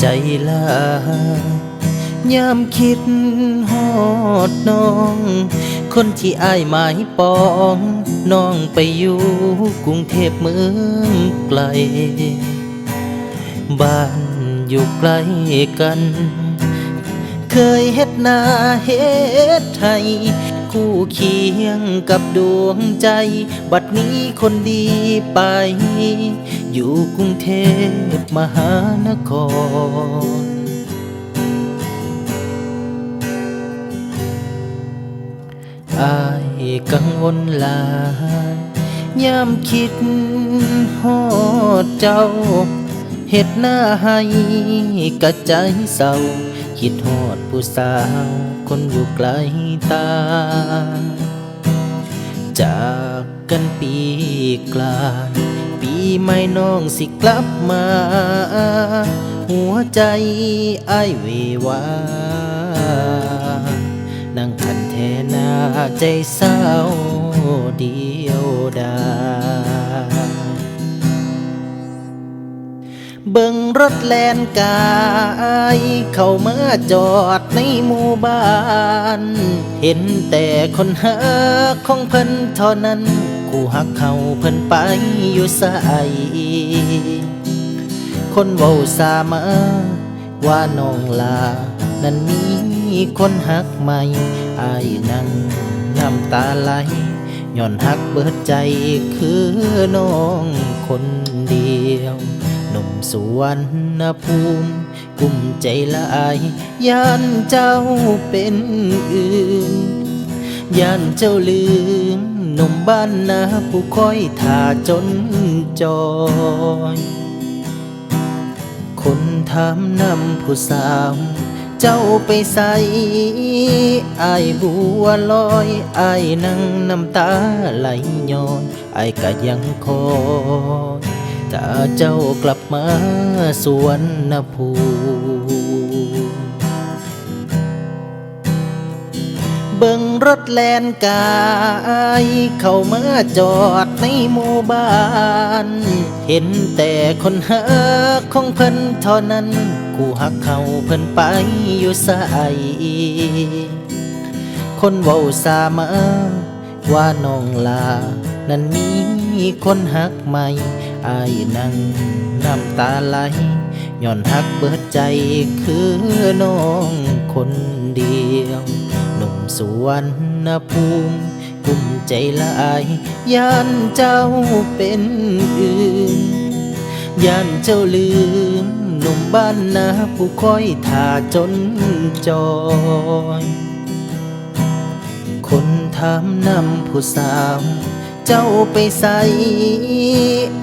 ใจลายามคิดฮอดน้อง คนที่อายหมายปอง น้องไปอยู่กรุงเทพเมืองไกล บ้านอยู่ใกล้กัน เคยเฮ็ดนาเฮ็ดไทยคู่เคียงกับดวงใจ บัดนี้คนดีไป อยู่กรุงเทพมหานคร กังวลหลายยามคิดฮอดเจ้าเฮ็ดหน้าให้กะใจเศร้า คิดฮอดผู้สาว คนอยู่ไกลตา จากกันปีกลาย ปีใหม่น้องสิกลับมา หัวใจไอ้เววา คันแทนาใจเศร้าเดียวดายเบิ่งรถแลนกาย เข้ามาจอดในหมู่บ้าน เห็นแต่คนหักของเพิ่นเท่านั้นคู่หักเขาเพิ่นไปอยู่ใสคนเว้าสามาว่าน้องลา นั้นมี คนหักใหม่อายนั่งน้ำตาไหลย้อนหักเบิดใจคือน้องคนเดียวหนุ่มสวนนภูมิ กุ้มใจละอายย่านเจ้าเป็นอื่นย่านเจ้าลืมหนุ่มบ้านนาผู้คอยท่าจนจอยคนถามนำผู้สาว เจ้าไปใส่อายบัวลอยอายนั่งน้ำตาไหลย้อยอายก็ยังคอยถ้าเจ้ากลับมาสวนนภู เบิ่งรถแลนกายเข้ามาจอดในหมู่บ้าน เห็นแต่คนหักของเพิ่นเท่านั้น กูหักเขาเพิ่นไปอยู่ใสคนเว้าสามาว่าน้องลา นั้นมีคนหักใหม่อายนั่งน้ำตาไหลย้อนหักเบิดใจคือน้องคนเดียว หนุ่มสวนนภูมิกุมใจละอายย่านเจ้าเป็นอื่นย่านเจ้าลืมหนุ่มบ้านนาผู้คอยท่าจนจอยคนถามนำผู้สาวเจ้าไปใส่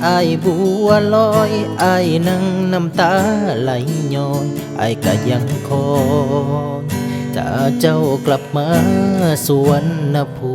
อายบัวลอยไอายนั่งน้ำตาไหลย้อยอายก็ยังคอย ถ้าเจ้ากลับมาสวนภู